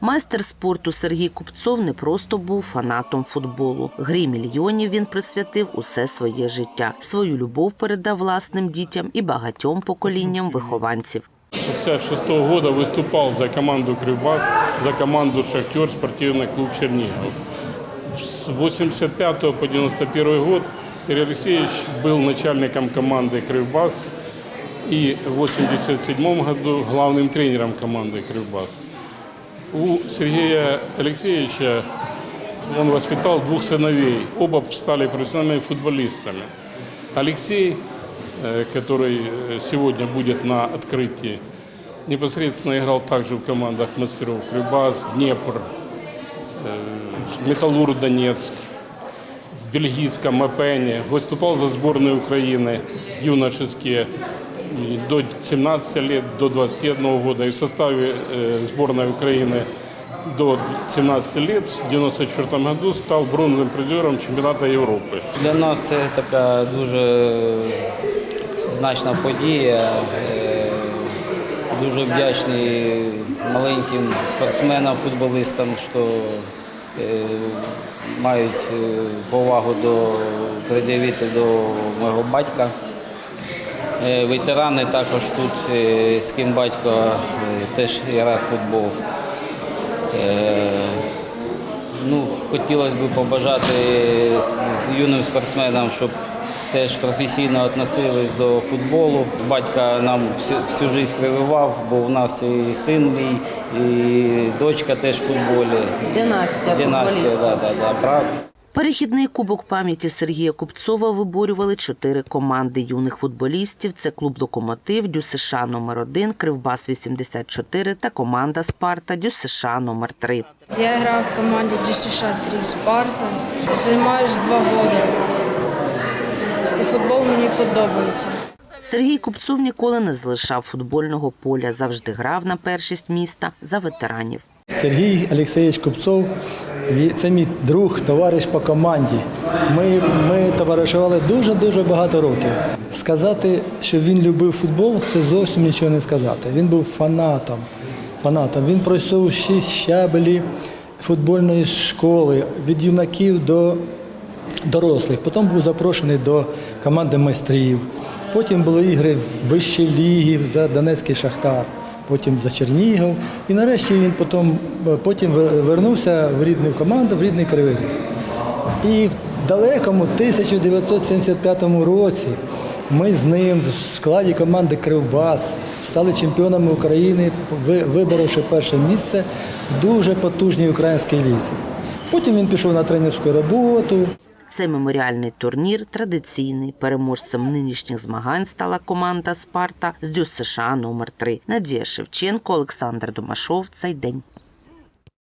Майстер спорту Сергій Купцов не просто був фанатом футболу. Грі мільйонів він присвятив усе своє життя. Свою любов передав власним дітям і багатьом поколінням вихованців. 66 года выступал за команду Кривбас, за команду Шахтер, спортивный клуб Чернигов. С 85 по 91 год Сергей Алексеевич был начальником команды Кривбас и в 87 году главным тренером команды Кривбас. У Сергея Алексеевича он воспитал двух сыновей. Оба стали профессиональными футболистами. Алексей, э, который э, сегодня будет на открытии, непосредственно играл также в командах мастеров Крюбас, Днепр, э, Металлург Донецк, в бельгийском Апене, выступал за сборную Украины юношеские и до 17 лет, до 21 года и в составе э, сборной Украины до 17 лет в 1994 году стал бронзовым призером чемпионата Европы. Для нас це така дуже значна подія. Е, Дуже вдячний маленьким спортсменам, футболістам, що е, мають е, повагу до пред'явити до мого батька. Е, Ветерани також тут, е, з ким батько е, теж грав в футбол. Е, Ну, хотілося б побажати з- юним спортсменам, щоб теж професійно відносились до футболу. Батька нам всю, життя прививав, бо у нас і син мій, і дочка теж в футболі. Династія Династія, да, да, да, правда. Перехідний кубок пам'яті Сергія Купцова виборювали чотири команди юних футболістів. Це клуб Локомотив, Дю США номер 1 Кривбас 84 та команда Спарта Дю США номер 3 Я грав в команді ДЮСШ 3 Спарта. Займаюсь два роки. І футбол мені подобається. Сергій Купцов ніколи не залишав футбольного поля, завжди грав на першість міста за ветеранів. Сергій Олексійович Купцов це мій друг, товариш по команді. Ми, ми товаришували дуже-дуже багато років. Сказати, що він любив футбол, це зовсім нічого не сказати. Він був фанатом. фанатом. Він пройшов шість щабелі футбольної школи від юнаків до дорослих. Потім був запрошений до команди майстрів. Потім були ігри в вищій лігі за Донецький Шахтар, потім за Чернігів. І нарешті він потім, потім вернувся в рідну команду, в рідний Кривий. І в далекому 1975 році ми з ним в складі команди Кривбас стали чемпіонами України, виборовши перше місце в дуже потужній українській лізі. Потім він пішов на тренерську роботу. Цей меморіальний турнір традиційний. Переможцем нинішніх змагань стала команда Спарта з Дю США номер 3 Надія Шевченко, Олександр Домашов. Цей день.